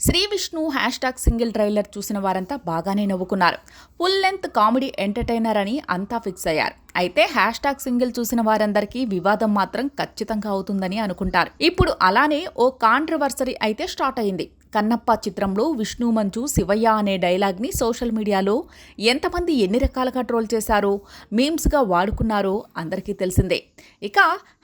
Shri Vishnu hashtag single trailer చూసిన వారంతా బాగానే నవ్వుకున్నారు. ఫుల్ లెంత్ కామెడీ ఎంటర్టైనర్ అని అంతా ఫిక్స్ అయ్యారు. అయితే హ్యాష్ ట్యాగ్ సింగిల్ చూసిన వారందరికీ వివాదం మాత్రం ఖచ్చితంగా అవుతుందని అనుకుంటారు. ఇప్పుడు అలానే ఓ కాంట్రవర్సరీ అయితే స్టార్ట్ అయింది. కన్నప్ప చిత్రంలో విష్ణు మంచు శివయ్య అనే డైలాగ్ని సోషల్ మీడియాలో ఎంతమంది ఎన్ని రకాలుగా ట్రోల్ చేశారో మీమ్స్గా వాడుకున్నారో అందరికీ తెలిసిందే. ఇక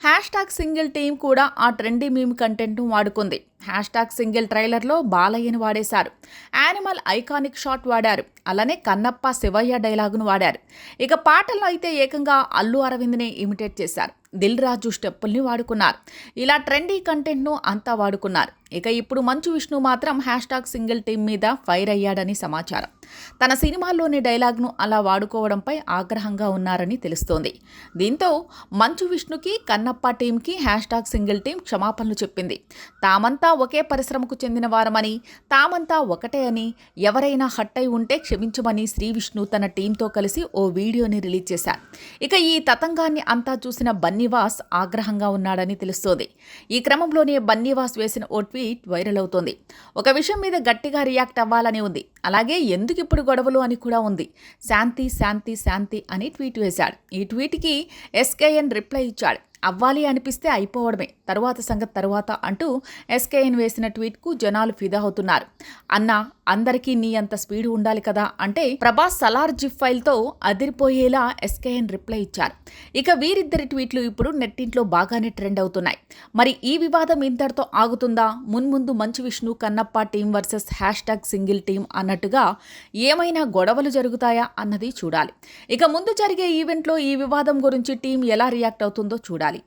హ్యాష్ ట్యాగ్ సింగిల్ టీం కూడా ఆ ట్రెండీ మీమ్ కంటెంట్ను వాడుకుంది. హ్యాష్ ట్యాగ్ సింగిల్ ట్రైలర్లో బాలయ్యను వాడేశారు. యానిమల్ ఐకానిక్ షాట్ వాడారు. అలానే కన్నప్ప శివయ్య డైలాగును వాడారు. ఇక పాటల్లో అయితే ఏకంగా అల్లు అరవింద్నే ఇమిటేట్ చేశారు. దిల్ రాజు స్టెప్పుల్ని వాడుకున్నారు. ఇలా ట్రెండీ కంటెంట్ను అంతా వాడుకున్నారు. ఇక ఇప్పుడు మంచు విష్ణు మాత్రం హ్యాష్ ట్యాగ్ సింగిల్ టీం మీద ఫైర్ అయ్యాడని సమాచారం. తన సినిమాల్లోని డైలాగ్ను అలా వాడుకోవడంపై ఆగ్రహంగా ఉన్నారని తెలుస్తోంది. దీంతో మంచు విష్ణుకి కన్నప్ప టీంకి హ్యాష్ ట్యాగ్ సింగిల్ టీం క్షమాపణలు చెప్పింది. తామంతా ఒకే పరిశ్రమకు చెందిన వారమని తామంతా ఒకటే అని ఎవరైనా హట్ అయి ఉంటే క్షమించమని శ్రీ విష్ణు తన టీంతో కలిసి ఓ వీడియోని రిలీజ్ చేశారు. ఇక ఈ తతంగాన్ని అంతా చూసిన బన్నీవాస్ ఆగ్రహంగా ఉన్నాడని తెలుస్తోంది. ఈ క్రమంలోనే బన్నీవాస్ వేసిన ఓ ట్వీట్ వైరల్ అవుతోంది. ఒక విషయం మీద గట్టిగా రియాక్ట్ అవ్వాలని ఉంది. అలాగే ఎందుకు ఇప్పుడు గొడవలు అని కూడా ఉంది. శాంతి శాంతి శాంతి అని ట్వీట్ వేశాడు. ఈ ట్వీట్కి ఎస్కేఎన్ రిప్లై ఇచ్చాడు. అవ్వాలి అనిపిస్తే అయిపోవడమే. తరువాత సంగతి తరువాత అంటూ ఎస్కేఎన్ వేసిన ట్వీట్కు జనాలు ఫిదా అవుతున్నారు. అన్న అందరికీ నీ అంత స్పీడ్ ఉండాలి కదా అంటే ప్రభాస్ సలార్ జిప్ ఫైల్తో అదిరిపోయేలా ఎస్కేఎన్ రిప్లై ఇచ్చారు. ఇక వీరిద్దరి ట్వీట్లు ఇప్పుడు నెట్టింట్లో బాగానే ట్రెండ్ అవుతున్నాయి. మరి ఈ వివాదం ఇంతటితో ఆగుతుందా? మున్ముందు Manchu Vishnu Kannappa team versus hashtag single team అన్నట్టుగా ఏమైనా గొడవలు జరుగుతాయా అన్నది చూడాలి. ఇక ముందు జరిగే ఈవెంట్లో ఈ వివాదం గురించి టీం ఎలా రియాక్ట్ అవుతుందో చూడాలి.